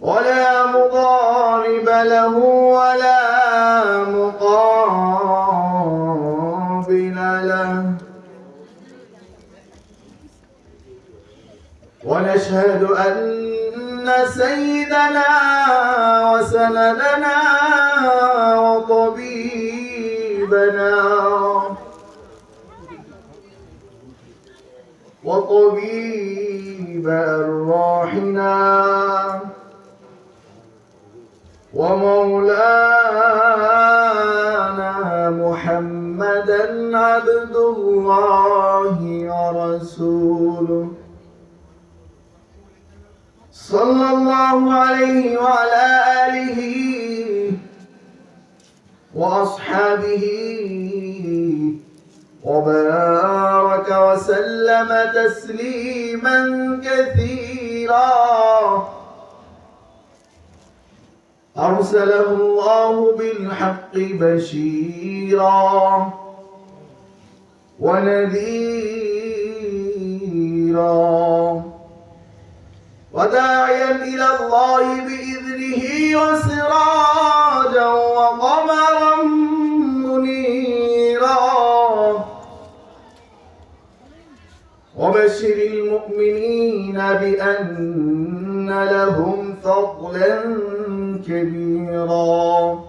ولا مضارب له ولا مقابل له. ونشهد أن سيدنا وسندنا وطبيبنا وطبيب أرواحنا ومولانا محمدا عبد الله ورسوله. صلى الله عليه وعلى آله وأصحابه وبارك وسلم تسليما كثيرا. أرسله الله بالحق بشيرا. ونذيرا. وداعيا إلى الله بإذنه وسراجا وقمرا وبشر المؤمنين بأن لهم فضلا كبيرا.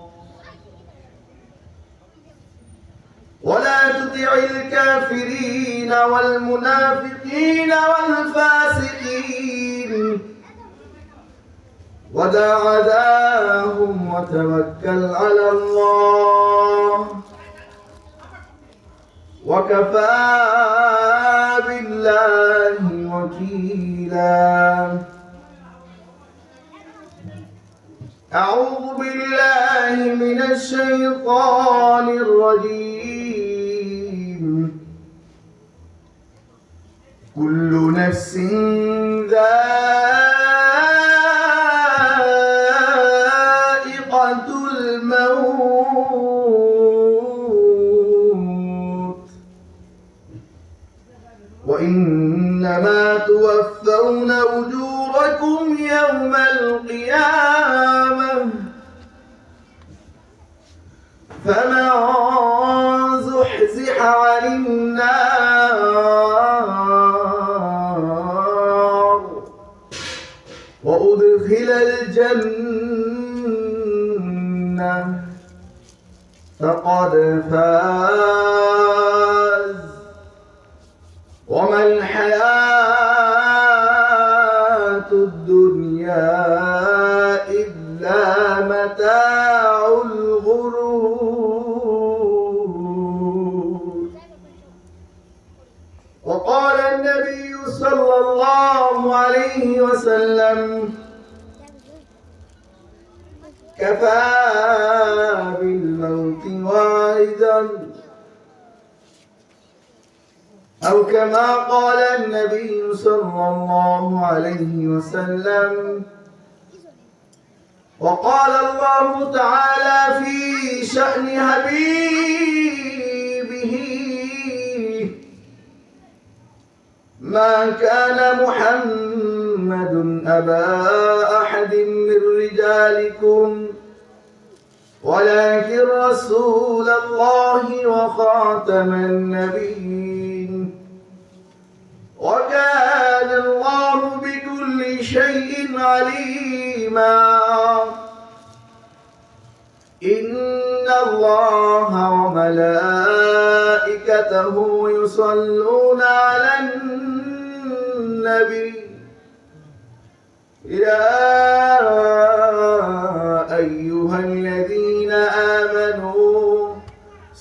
ولا تطع الكافرين والمنافقين والفاسقين. ودع عداهم وتوكل على الله. وكفى بالله وكيلا. أعوذ بالله من الشيطان الرجيم. كل نفس ذائقة وإنما توفون أجوركم يوم القيامة. فمن زحزح عن النار وأدخل الجنة فقد فاز. وما الحياة إلا متاع الغرور وقال النبي صلى الله عليه وسلم كفى بالموت واعدا أو كما قال النبي صلى الله عليه وسلم. وقال الله تعالى في شأن حبيبه ما كان محمد أبا أحد من رجالكم ولكن رسول الله وخاتم النبيين وكان الله بكل شيء عليما. إن الله وملائكته يصلون على النبي. يا أيها الذين آمنوا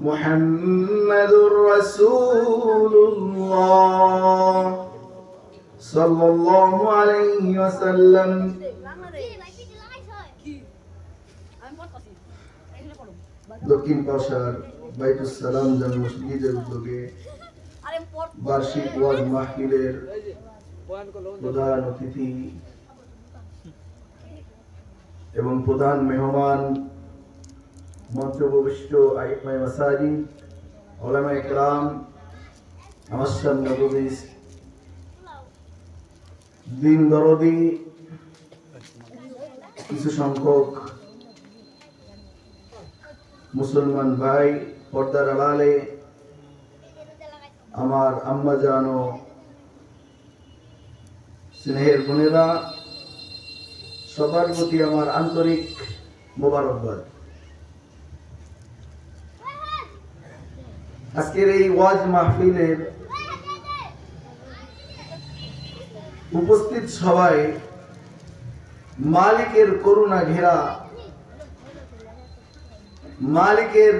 محمد رسول الله صلى الله عليه وسلم দক্ষিণ পাশার বাইতুস সালাম জামে মসজিদের উদ্যোগে বার্ষিক ওয়াজ মাহফিলের প্রধান অতিথি এবং প্রধান মেহমান মন্ত্রপ্রবিষ্ট আইমাই মাসাজি ওলামা ইকরাম আমাসান নবীস দিন দরদি, কিছু সংখ্যক মুসলমান ভাই, পর্দার আড়ালে, আমার আম্মা জানো স্নেহের বোনেরা, সবার প্রতি আমার আন্তরিক মোবারকবাদ। আজকের এই ওয়াজ মাহফিলের উপস্থিত সবাই মালিকের করুণা ঘেরা, মালিকের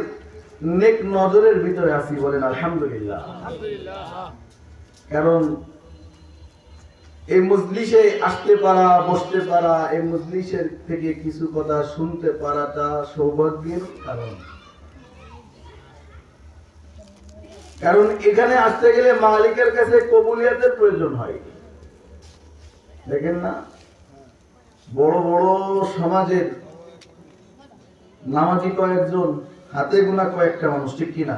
নেক নজরের ভিতরে আছি বলেন আলহামদুলিল্লাহ। কারণ এই মজলিসে আসতে পারা, বসতে পারা, এই মজলিসের থেকে কিছু কথা শুনতে পারাটা সৌভাগ্যের কারণ। কারণ এখানে আসতে গেলে মালিকের কাছে কবুলিয়াতের প্রয়োজন হয়। দেখেন না? বড় বড় সমাজের নামাজি কয়েকজন হাতে গোনা কয়েকটা মানুষ ঠিক কিনা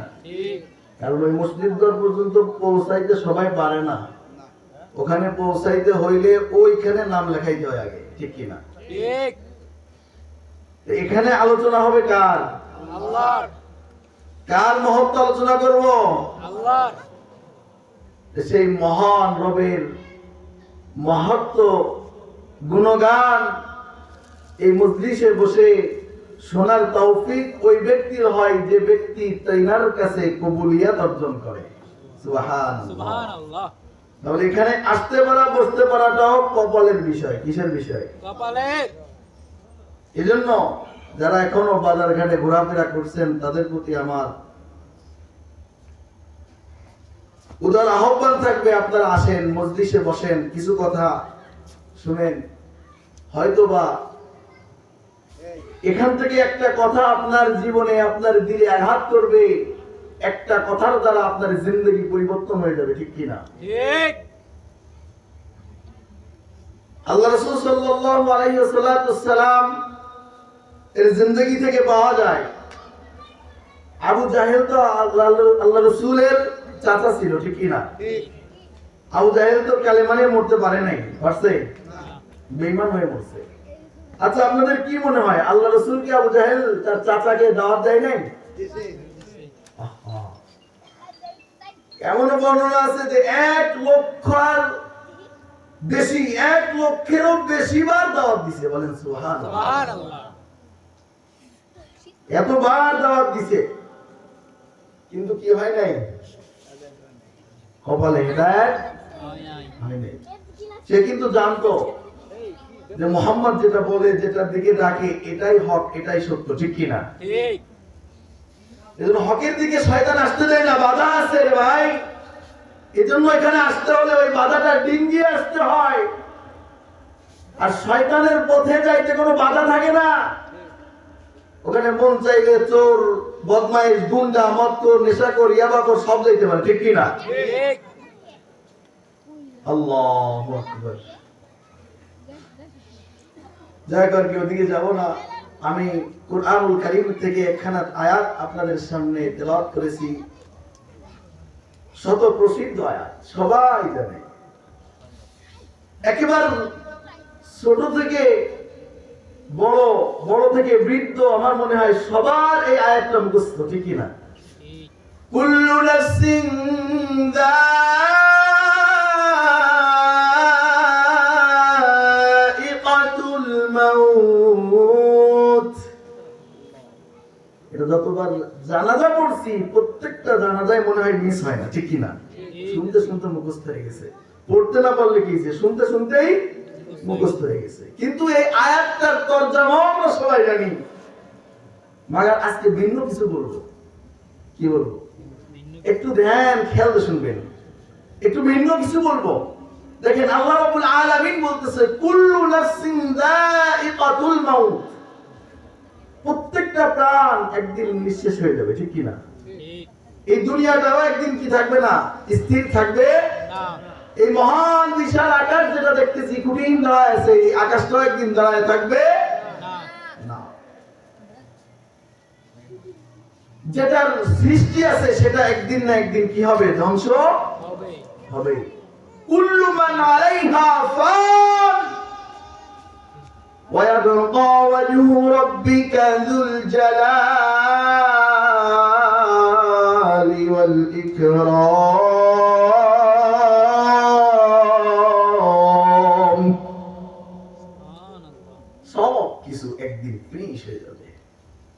কারণ ওই মসজিদ ঘর পর্যন্ত পৌঁছাইতে সবাই পারে না। ওখানে পৌঁছাইতে হইলে ওইখানে নাম লেখাইতে হয় আগে ঠিক কিনা ঠিক। এখানে আলোচনা হবে কার? আল্লাহর। কার মহত্ব আলোচনা করব? আল্লাহর। সেই মহান রবের মহত্ব গুণগান এই মজলিসে বসে শোনার তৌফিক ওই ব্যক্তির হয় যে ব্যক্তি তাইনার কাছে কবুলিয়াত অর্জন করে। তাহলে এখানে আসতে পারা বসতে পারাটাও কপালের বিষয় কিসের বিষয়? কপালে এজন্য যারা এখনও বাজার ঘাটে ঘোরাফেরা করছেন তাদের প্রতি আমার উদার আহ্বান থাকবে আপনারা আসেন মজলিসে বসেন কিছু কথা শুনেন। হয়তোবা এখান থেকে একটা কথা আপনার জীবনে আপনার দিলে আঘাত করবে একটা কথার দ্বারা আপনার জিন্দগি পরিবর্তন হয়ে যাবে ঠিক কিনা? আল্লাহ রসুল সাল্লাম এর জিন্দগি থেকে পাওয়া যায়। আবু জাহেল তো আল্লাহ আল্লাহ রসুলের চাচা ছিল ঠিক কি না? আবু জাহেল তো কালেমানে মরতে পারে নাই পারছে? বেঈমান হয়ে মরছে। আচ্ছা আপনাদের কি মনে হয় আল্লাহ রসুল কি আবু জাহেল তার চাচাকে দাওয়াত দেয় নাই? এমন বর্ণনা আছে যে এক লক্ষার বেশি এক লক্ষেরও বেশি বার দাওয়াত দিছে বলেন সুহান এতবার দাওয়াত দিছে। কিন্তু কি হয় নাই? কপালে হেদায়ত হয় নাই। সে কিন্তু জানতো যে মোহাম্মদ যেটা বলে যেটার দিকে ডাকে এটাই হক এটাই সত্য ঠিক কিনা এজন্য হকের দিকে শয়তান আসতে দেয় না বাধা আছে রে ভাই। এজন্য এখানে আসতে হলে ওই বাধাটা ডিঙ্গিয়ে আসতে হয়। আর শয়তানের পথে যাইতে কোনো বাধা থাকে না। ওখানে মন চাইলে চোর বদমাইশ গুন্ডা মৎকর নেশাকর ইয়াবাকর সব যাইতে পারে ঠিক আল্লাহ আকবার। যাই কর কি ওদিকে যাব না। আমি কোরআনুল কারীম থেকে একখানা আয়াত আপনাদের সামনে তেলাওয়াত করেছি। শত প্রসিদ্ধ আয়াত সবাই জানে। একেবারে ছোট থেকে বড় বড় থেকে বৃদ্ধ আমার মনে হয় সবার এই আয়াতটা মুখস্থ ঠিক কুল্লু যতবার জানাজা পড়ছি প্রত্যেকটা জানাজায় মনে হয় মিস হয় না ঠিক কিনা শুনতে শুনতে মুখস্থ হয়ে গেছে। পড়তে না পারলে কি যে শুনতে শুনতেই মুখস্থ হয়ে গেছে। কিন্তু এই আয়াতটার তর্জমা আমরা সবাই জানি। মাগার আজকে ভিন্ন কিছু বলব। কি বলব? একটু ধ্যান খেয়াল শুনবেন। একটু ভিন্ন কিছু বলব। দেখেন আল্লাহ রাব্বুল আলামিন বলতেছে কুল্লু নাফসিন যায়িকাতুল মাউত। প্রত্যেকটা প্রাণ একদিন নিঃশেষ হয়ে যাবে ঠিক কি না? এই দুনিয়াটাও একদিন কি থাকবে না? স্থির থাকবে না। এই মহান বিশাল আকাশ যেটা দেখতেছি কুটিন দাঁড়ায় আছে এই আকাশটাও একদিন দাঁড়ায় থাকবে না না যেটার সৃষ্টি আছে সেটা একদিন না একদিন কি হবে ধ্বংস হবে হবে কুল্লু মান আলাইহা ফান ويبقى وجه ربك ذو الجلال والإكرام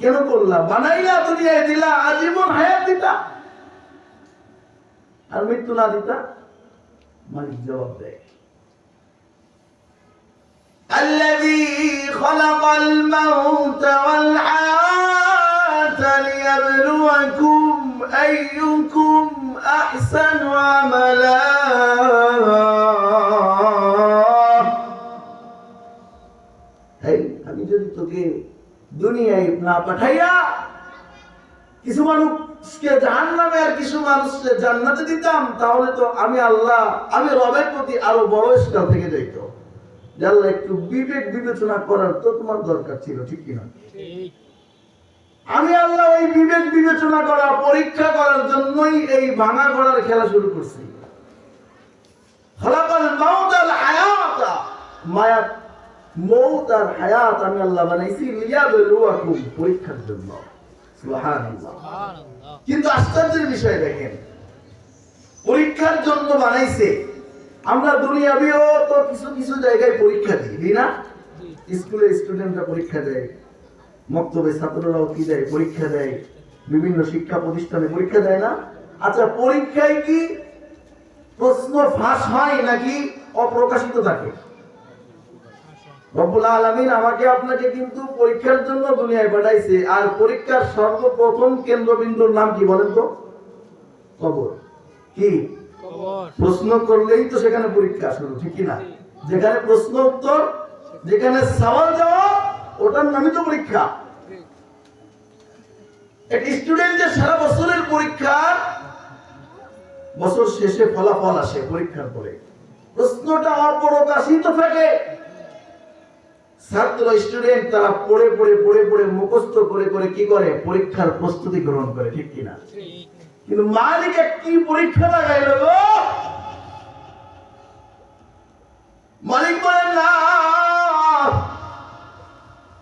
কেন করলা বানাইলা দুনিয়ায় দিলা আজীবন হায়াত দিতা আর মৃত্যু না দিতা মালিক জবাব দেয় الذي خلق الموت والحياة ليبلوكم أيكم أحسن عملا এই আমি যদি তোকে দুনিয়ায় না পাঠাইয়া কিছু মানুষকে জাহান নামে আর কিছু মানুষকে জান্নাতে দিতাম, তাহলে তো আমি আল্লাহ, আমি রবের প্রতি আরও বড় স্কেল থেকে যাইতো। আল্লাহ একটু বিবেক বিবেচনা করার তো তোমার দরকার ছিল, ঠিক কিনা আমি আল্লাহ ওই বিবেক বিবেচনা করা, পরীক্ষা করার জন্যই এই ভাঙা করার খেলা শুরু করছি। খালাকাল মাউত আল হায়াতা মায়াত মৌত আর হায়াত আমি আল্লাহ বানাইছি লিয়াবলুয়াকুম পরীক্ষার জন্য। সুবহানাল্লাহ। কিন্তু আশ্চর্যের বিষয় দেখেন পরীক্ষার জন্য বানাইছে। আমরা দুনিয়াবিও তো কিছু কিছু জায়গায় পরীক্ষা দিই না? স্কুলে স্টুডেন্টরা পরীক্ষা দেয় মক্তবে ছাত্ররাও কি দেয়? পরীক্ষা দেয়। বিভিন্ন শিক্ষা প্রতিষ্ঠানে পরীক্ষা দেয় না? আচ্ছা পরীক্ষায় কি প্রশ্ন ফাঁস হয় নাকি অপ্রকাশিত থাকে? রব্বুল আলামিন আমাকে আপনাকে কিন্তু পরীক্ষার জন্য দুনিয়ায় পাঠাইছে। আর পরীক্ষার সর্বপ্রথম কেন্দ্রবিন্দুর নাম কি বলেন তো? কবর। কি? প্রশ্ন করলেই তো সেখানে পরীক্ষা শুরু ঠিক না? যেখানে প্রশ্ন উত্তর যেখানে সওয়াল জবাব ওটার নামই তো পরীক্ষা। ঠিক একটা স্টুডেন্টের সারা বছরের পরীক্ষা বছর শেষে ফলাফল আসে পরীক্ষার পরে। প্রশ্নটা অপ্রকাশিত থাকে। ছাত্র স্টুডেন্ট তারা পড়ে পড়ে পড়ে পড়ে মুখস্থ করে করে কি করে? পরীক্ষার প্রস্তুতি গ্রহণ করে, ঠিক কিনা? কিন্তু মালিক কি পরীক্ষা লাগাইল মালিক বলেন, না,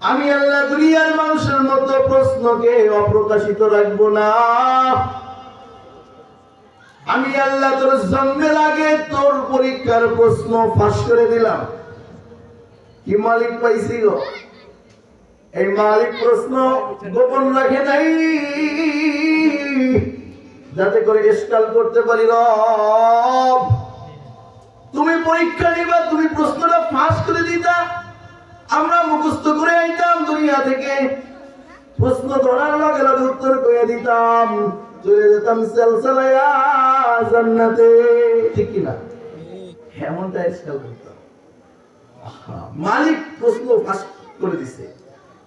আমি আল্লাহ দুনিয়ার মানুষের মতো প্রশ্নকে অপ্রকাশিত রাখব না। আমি আল্লাহ তোর জন্মের আগে তোর পরীক্ষার প্রশ্ন ফাঁস করে দিলাম। কি মালিক পাইছি গো এই মালিক প্রশ্ন গোপন রাখে নাই যাতে করে ইস্কাল করতে পারি রব তুমি পরীক্ষা নিবা তুমি প্রশ্নটা ফাঁস করে দিতা আমরা মুখস্থ করে আইতাম দুনিয়া থেকে প্রশ্ন ধরার লগে লগে উত্তর করে দিতাম চলে যেতাম সেলসেলায়া জান্নাতে ঠিক কি না এমনটা ইস্কাল করতাম আহা, মালিক প্রশ্ন ফাঁস করে দিছে।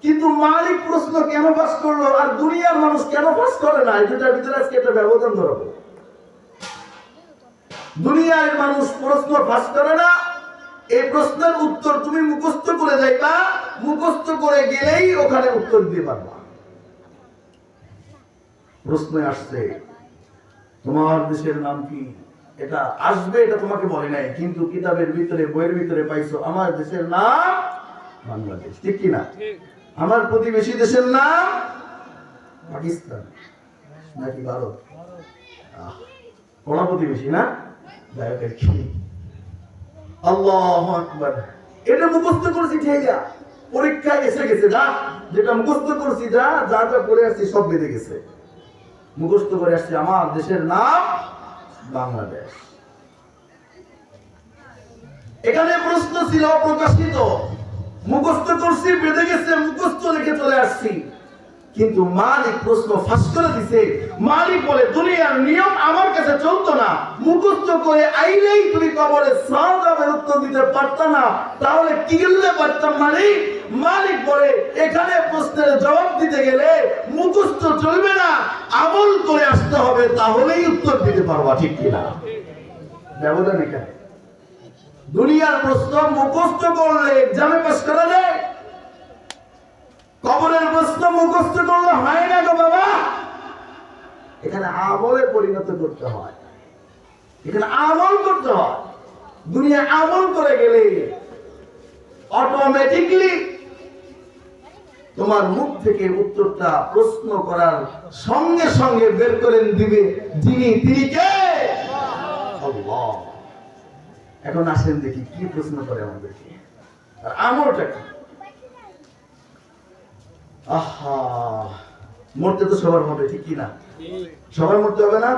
কিন্তু মালিক প্রশ্ন কেন ফাঁস করল? আর দুনিয়ার মানুষ কেন ফাঁস করে না? দুটার ভিতরে আজকে একটা ব্যবধান ধরাবো। দুনিয়ার মানুষ প্রশ্ন ফাঁস করে না। এই প্রশ্নের উত্তর তুমি মুখস্থ করে যাইবা মুখস্থ করে গেলেই ওখানে উত্তর দিতে পারবা। প্রশ্ন আসছে, তোমার দেশের নাম কি? এটা আসবে এটা তোমাকে বলে নাই। কিন্তু কিতাবের ভিতরে বইয়ের ভিতরে পাইছো আমার দেশের নাম বাংলাদেশ। ঠিক কি না? ঠিক। আমার প্রতিবেশী দেশের নাম পাকিস্তান। নাকি ভারত? কোন প্রতিবেশী না? গায়কের খিলি আল্লাহ আকবার। এটা মুখস্থ করেছি ঠিক যা পরীক্ষায় এসে গেছে যা। যেটা মুখস্থ করেছি যা যা যা করে আসছি সব বেঁধে গেছে। মুখস্থ করে আসছি আমার দেশের নাম বাংলাদেশ। এখানে প্রশ্ন ছিল প্রকাশিত। মুখস্থ করছি বেঁধে গেছে মুখস্থ রেখে চলে আসছি। কিন্তু মালিক প্রশ্ন ফাঁস করে দিছে। মালিক বলে, দুনিয়ার নিয়ম আমার কাছে চলতো না। মুখস্থ করে আইলেই তুমি কবরে সহজাবের উত্তর দিতে পারত না। তাহলে কি গেলে পারতাম মালিক? মালিক বলে, এখানে প্রশ্নের জবাব দিতে গেলে মুখস্থ চলবে না। আমল করে আসতে হবে, তাহলেই উত্তর দিতে পারবা, ঠিক কিনা ব্যবধান এখানে। দুনিয়ার প্রশ্ন মুখস্থ করলে এক্সামে পাস করা যায়। কবরের প্রশ্ন মুখস্থ করলে হয় না গো বাবা। এখানে আমলে পরিণত করতে হয়। এখানে আমল করতে হয়। দুনিয়া আমল করে গেলে অটোমেটিকলি তোমার মুখ থেকে উত্তরটা প্রশ্ন করার সঙ্গে সঙ্গে বের করে দিবে। যিনি, তিনি কে? এখন আসেন দেখি, কি প্রশ্ন করে আমাদেরকে? আর আমলটা কি? মরতে তো সবার হবে, ঠিক কি না? সবার মরতে হবে না?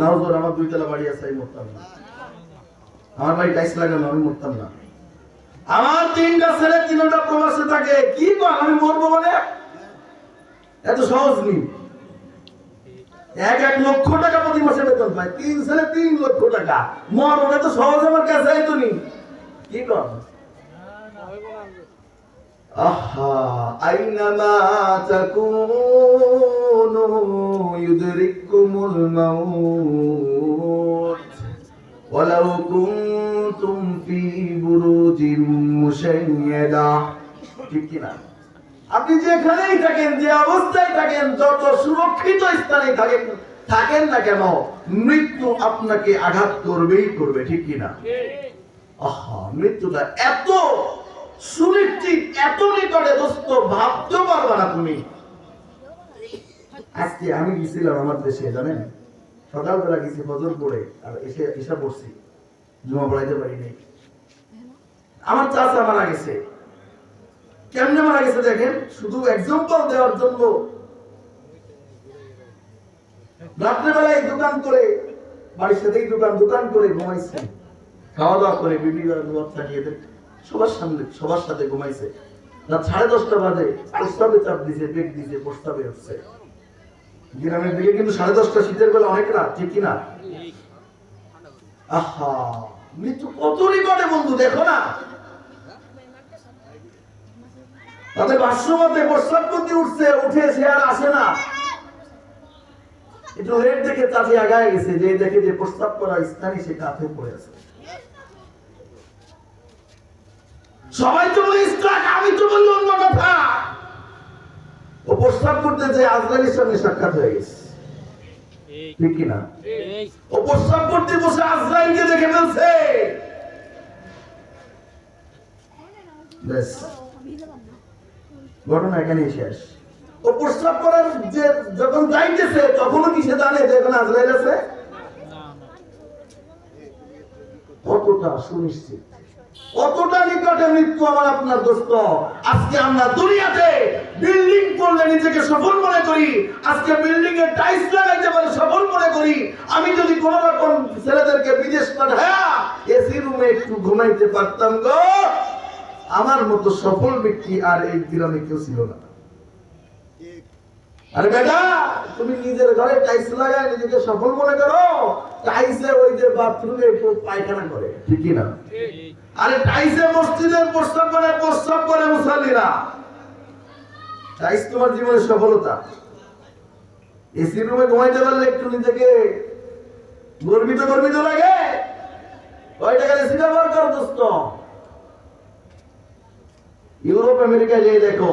নাও তোর আমার দুইতলা বাড়ি আছে, আমি মরতাম না। আমার বাড়ি টাইস লাগানো, আমি মরতাম না। আমার তিনটা ছেলে, তিনটা প্রবাসে থাকে, কি আমি মরবো মানে এত সহজ নেই। এক এক লক্ষ টাকা প্রতি মাসে বেতন পায়। তিন ছেলে, তিন লক্ষ টাকা। মরণ এত সহজ আমার কাছে নি কি কর না না হইব না আমাদের। তাকুনু ইউদরিকুমুল মাউত। ওয়ালাউ কুনতুম ফি বুরুজিম মুশাইয়াদা। ঠিক না আপনি যেখানেই থাকেন যে অবস্থায় থাকেন যত সুরক্ষিত স্থানে থাকেন থাকেন না কেন মৃত্যু আপনাকে আঘাত করবেই করবে ঠিক কি না আহা মৃত্যুটা এত সুনিশ্চিত এত নিকটে দোস্ত না তুমি। আজকে আমি গেছিলাম আমার দেশে, জানেন? সকালবেলা গেছি ফজর পড়ে আর এসে পড়ছি। জমা পড়াইতে পারি নাই আমার মারা গেছে। কেমনে মারা গেছে দেখেন? শুধু এক্সাম্পল দেওয়ার জন্য। রাত্রেবেলায় দোকান করে, বাড়ির সাথেই দোকান দোকান করে ঘুমাইছে। খাওয়া দাওয়া করে বিবি এদের সবার সামনে, সবার সাথে ঘুমাইছে। রাত সাড়ে দশটা বাজে, প্রস্তাবে চাপ দিছে বেগ দিছে, প্রস্তাবে হচ্ছে গ্রামের দিকে কিন্তু সাড়ে দশটা, শীতের বেলা অনেক রাত ঠিক কিনা আহা, মৃত্যু কত নিকটে বন্ধু, দেখো না। তাদের ভাষ্যমতে প্রস্তাব করতে উঠছে, উঠে সে আর আসে না। একটু লেট দেখে চাচি আগায় গেছে, যে দেখে যে প্রস্তাব করা স্থানে সে কাঁথে পড়ে আছে। সবাই তো বলে ইস্তাক আমি তো বললি অন্য কথা। ও প্রস্তাব করতে যে আজরাইলের সঙ্গে সাক্ষাৎ হয়ে গেছে। ঠিক কিনা? ও প্রস্তাব করতে বসে আজরাইলকে দেখে ফেলছে। ঘটনা এখানেই শেষ। ও প্রস্তাব করার যে যখন যাইতেছে তখনও কি সে জানে যে এখানে আজরাইল আছে? কতটা সুনিশ্চিত। কতটা নিকটে মৃত্যু আমার আপনার দোস্ত। আজকে আমরা দুনিয়াতে বিল্ডিং করলে নিজেকে সফল মনে করি। আজকে বিল্ডিং এর টাইলস লাগাইতে পারে সফল মনে করি। আমি যদি কোন রকম ছেলেদেরকে বিদেশ পাঠায় এসি রুমে একটু ঘুমাইতে পারতাম গো, আমার মতো সফল ব্যক্তি আর এই গ্রামে কেউ ছিল না। আরে বেটা, তুমি নিজের ঘরে টাইলস লাগায় নিজেকে সফল মনে করো? টাইলসে ওই যে বাথরুমে পায়খানা করে। ঠিক না? আরে টাইসে মসজিদের প্রস্তাব করে প্রস্তাব করে মুসাল্লিরা। টাইস তোমার জীবনের সফলতা। এসি রুমে ঘুমাইতে পারলে একটু নিজেকে গর্বিত গর্বিত লাগে। কয় টাকার এসি ব্যবহার করো দোস্ত? ইউরোপ আমেরিকা যেয়ে দেখো।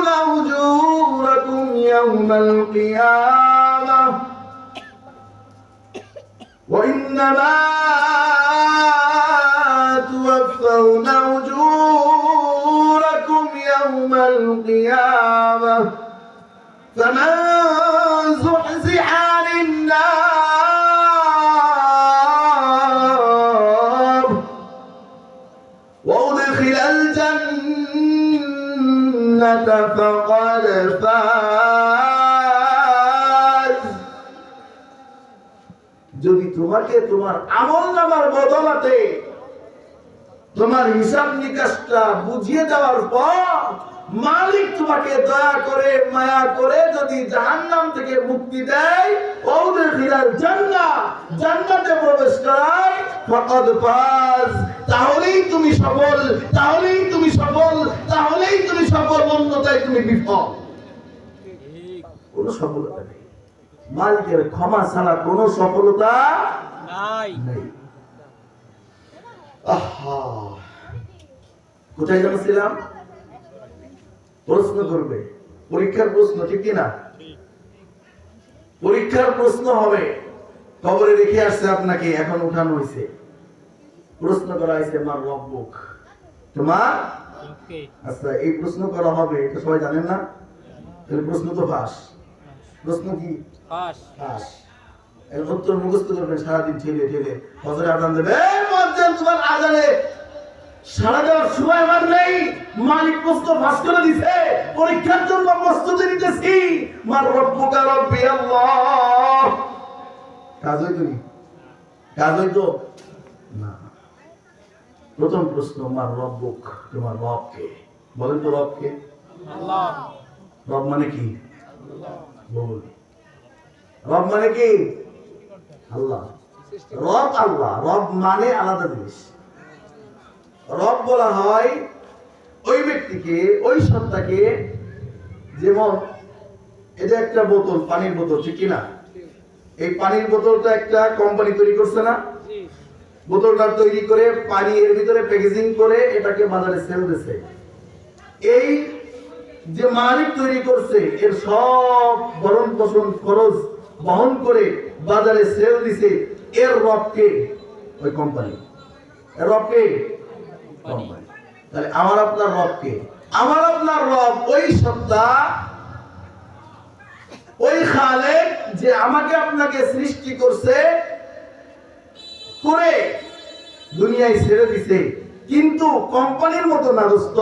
توفون أجوركم يوم القيامة. وإنما توفون أجوركم يوم القيامة. তোমাকে তোমার আমল নামার বদলাতে তোমার হিসাব নিকাশটা বুঝিয়ে দেওয়ার পর মালিক তোমাকে দয়া করে, মায়া করে যদি জাহান্নাম থেকে মুক্তি দেয় প্রবেশ সফল, তাহলেই তুমি সফল, তাহলেই তুমি সফল অন্যতায় তুমি বিফল সফলতা নেই। মালিকের ক্ষমা ছাড়া কোনো সফলতা নাই। আহা। কোথায় জানছিলাম প্রশ্ন করবে। পরীক্ষার প্রশ্ন ঠিক কি না পরীক্ষার প্রশ্ন হবে। খবরে রেখে আসছে আপনাকে এখন উঠানো হয়েছে প্রশ্ন করা হয়েছে মার রব্বুক তোমার আচ্ছা এই প্রশ্ন করা হবে এটা সবাই জানেন না? তাহলে প্রশ্ন তো ফাঁস। প্রশ্ন কি? ফাঁস। এর উত্তর মুখস্থ করবেন সারাদিন ঠেলে ঠেলে। ফজরে আজান দেবে তোমার আজানে সারা দেওয়ার সময় আমার নেই। মালিক প্রশ্ন ফাঁস করে দিছে। পরীক্ষার জন্য প্রস্তুতি নিতেছি। মার রব্বুকা রব্বি আল্লাহ। কাজ হইতো নি কাজ হইতো না। প্রথম প্রশ্ন মার রব্বুক তোমার রবকে বলেন তো রবকে আল্লাহ। রব মানে কি? বল রব মানে কি? আল্লাহ। রব আল্লাহ। রব মানে আলাদা জিনিস। রব বলা হয় ওই ব্যক্তিকে ওই সত্তাকে যেমন এটা একটা বোতল পানির বোতল ঠিক কি না এই পানির বোতলটা একটা কোম্পানি তৈরি করছে না? বোতলটা তৈরি করে পানি এর ভিতরে প্যাকেজিং করে এটাকে বাজারে সেল দিছে। এই যে মালিক তৈরি করছে এর সব ভরণ পোষণ খরচ বহন করে বাজারে সেল দিছে এর রবকে ওই কোম্পানি রবকে কোম্পানি তাহলে আমার আপনার রবকে আমার আপনার রব ওই সত্তা ওই খালেক যে আমাকে আপনাকে সৃষ্টি করছে করে দুনিয়ায় ছেড়ে দিছে। কিন্তু কোম্পানির মতো না দোস্ত।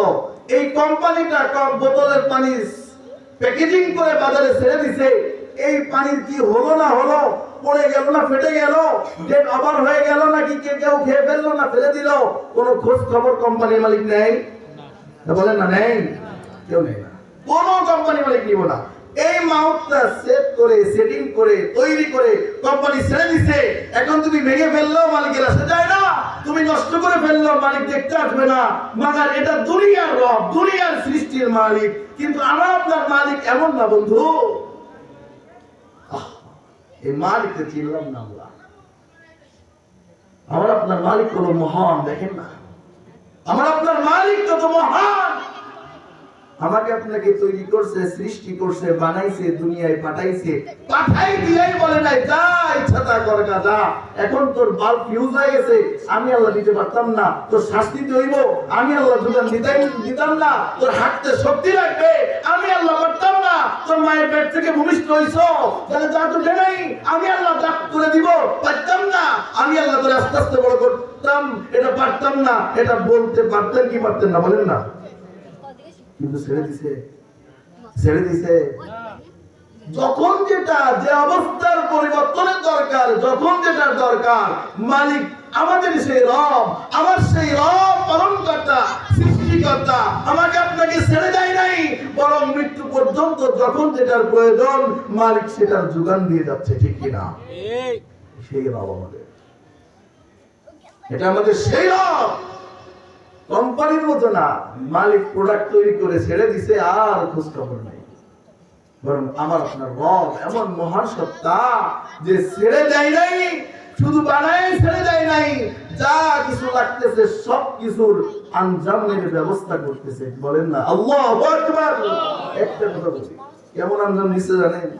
এই কোম্পানিটা কম বোতলের পানি প্যাকেজিং করে বাজারে ছেড়ে দিছে। এই পানির কি হলো না হলো? পড়ে গেল না ফেটে গেল? ডেট ওভার হয়ে গেল নাকি কে কেউ খেয়ে ফেলল না ফেলে দিল? কোনো খোঁজ খবর কোম্পানির মালিক নেই? বলেন না, নেই? কেউ নেই কোনো কোম্পানি মালিক নিব না। এই মাউথটা সেট করে সেটিং করে, তৈরি করে কোম্পানি ছেড়ে দিছে। এখন তুমি ভেঙে ফেললেও মালিকের আসে যায় না। তুমি নষ্ট করে ফেললেও মালিক দেখতে আসবে না। মাগার এটা দুনিয়ার রব, দুনিয়ার সৃষ্টির মালিক। কিন্তু আমার আপনার মালিক এমন না বন্ধু। এই মালিককে চিনলাম না আমরা। আমার আপনার মালিক কত মহান, দেখেন না। আমার আপনার মালিক কত মহান। আমাকে আপনাকে তৈরি করছে, সৃষ্টি করছে, বানাইছে, দুনিয়ায় পাঠাইছে। পাঠাই দিলেই বলে নাই, যা ইচ্ছা তা কর যা এখন তোর বাল্ব ফিউজ হয়ে গেছে, আমি আল্লাহ দিতে পারতাম না। তোর শাস্তি হইব, আমি আল্লাহ যোগান দিতাম না। তোর হাঁটতে শক্তি লাগবে, আমি আল্লাহ পারতাম তোর মায়ের পেট থেকে ভূমিষ্ঠ তাহলে যা আমি আল্লাহ করে দিব, পারতাম না। আমি আল্লাহ তোর আস্তে আস্তে বড় করতাম, এটা পারতাম না, এটা বলতে পারতেন কি পারতেন না, বলেন না। কিন্তু ছেড়ে দিছে ছেড়ে দিছে। যখন যেটা যে অবস্থার পরিবর্তনের দরকার, যখন যেটা দরকার, মালিক আমাদের সেই রব, আমার সেই রব পালনকর্তা সৃষ্টিকর্তা আমাকে আপনাকে ছেড়ে দেয় নাই বরং মৃত্যু পর্যন্ত যখন যেটার প্রয়োজন মালিক সেটার যোগান দিয়ে যাচ্ছে ঠিক কিনা সেই রব আমাদের। এটা আমাদের সেই রব। কোম্পানির মতো না মালিক প্রোডাক্ট তৈরি করে ছেড়ে দিছে আর খোঁজ খবর নাই। বরং আমার আপনার রব এমন মহান সত্তা যে ছেড়ে দেয় নাই শুধু বানায় ছেড়ে দেয় নাই যা কিছু লাগতেছে সব কিছুর আঞ্জামের ব্যবস্থা করতেছে। বলেন না আল্লাহ একটা কথা বলি কেমন আঞ্জাম নিচ্ছে জানেন?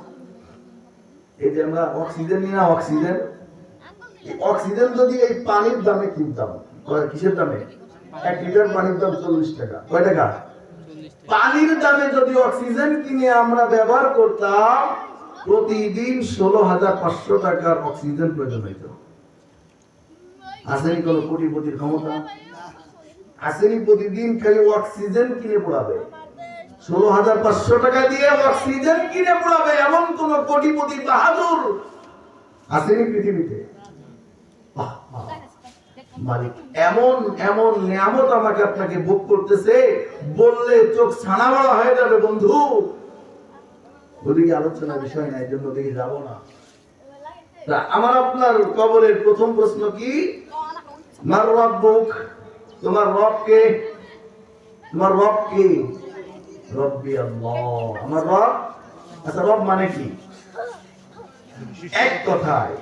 এই যে আমরা অক্সিজেন না অক্সিজেন? অক্সিজেন যদি এই পানির দামে কিনতাম কিসের দামে? এক লিটার পানির দাম চল্লিশ টাকা। কয় টাকা। পানির দামে যদি অক্সিজেন কিনে আমরা ব্যবহার করতাম প্রতিদিন ষোলো হাজার পাঁচশো টাকার অক্সিজেন প্রয়োজন হইত। আসেনি কোনো কোটিপতির ক্ষমতা? আসেনি প্রতিদিন খালি অক্সিজেন কিনে পড়াবে। ষোলো হাজার পাঁচশো টাকা দিয়ে অক্সিজেন কিনে পড়াবে এমন কোন কোটিপতি বাহাদুর আসেনি পৃথিবীতে। মালিক, এমন এমন নিয়ামত আমাকে আপনাকে ভোগ করতেছে, বললে চোখ ছানা বড়া হয়ে যাবে বন্ধু। ওদিকে আলোচনার বিষয় না এই জন্য ওদিকে যাব না। আমার আপনার কবরের প্রথম প্রশ্ন কি? মার রব্বুক তোমার রব কে? তোমার রব কে? রব্বি আল্লাহ। আমার রব? আচ্ছা রব মানে কি? এক কথায়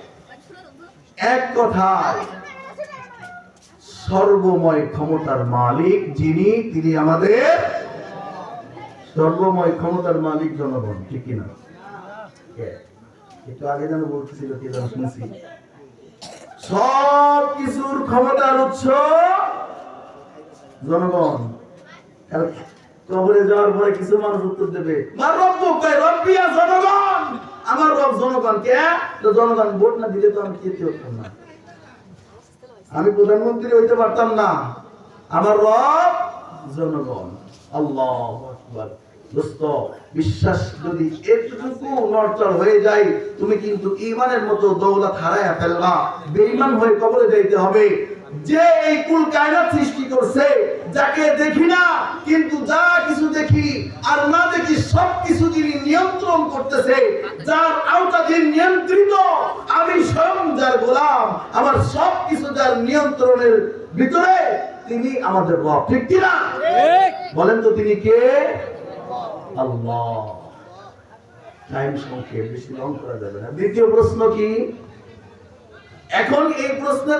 এক কথায়। সর্বময় ক্ষমতার মালিক যিনি, তিনি আমাদের সর্বময় ক্ষমতার মালিক জনগণ, ঠিক কিনা? একটু আগে যেন বলতেছিল কি যেন শুনছি। সব কিছুর ক্ষমতার উৎস জনগণ। কবরে যাওয়ার পরে কিছু মানুষ উত্তর দেবে মার রব্ব, কয় জনগণ? আমার রব জনগণ কে? তো জনগণ ভোট না দিলে তো আমি খেতে হতাম না। আমি প্রধানমন্ত্রী হইতে পারতাম না। আমার রব জনগণ। আল্লাহ দোস্ত বিশ্বাস যদি একটুকু নড়চড় হয়ে যায় তুমি কিন্তু ইমানের মতো দৌলত হারায়া ফেলবা। বেঈমান হয়ে কবরে যাইতে হবে। যে এই কুল কায়নাত সৃষ্টি করছে যাকে দেখি না কিন্তু যা কিছু দেখি আর না দেখি সব কিছু যিনি নিয়ন্ত্রণ করতেছে। যার আওতাধীন নিয়ন্ত্রিত আমি স্বয়ং যার গোলাম আমার সব কিছু যার নিয়ন্ত্রণের ভিতরে তিনি আমাদের রব। ঠিক কিনা? বলেন তো তিনি কে? আল্লাহ। টাইম সংক্ষেপ বেশি লং করা যাবে না। দ্বিতীয় প্রশ্ন কি? এখন এই প্রশ্নের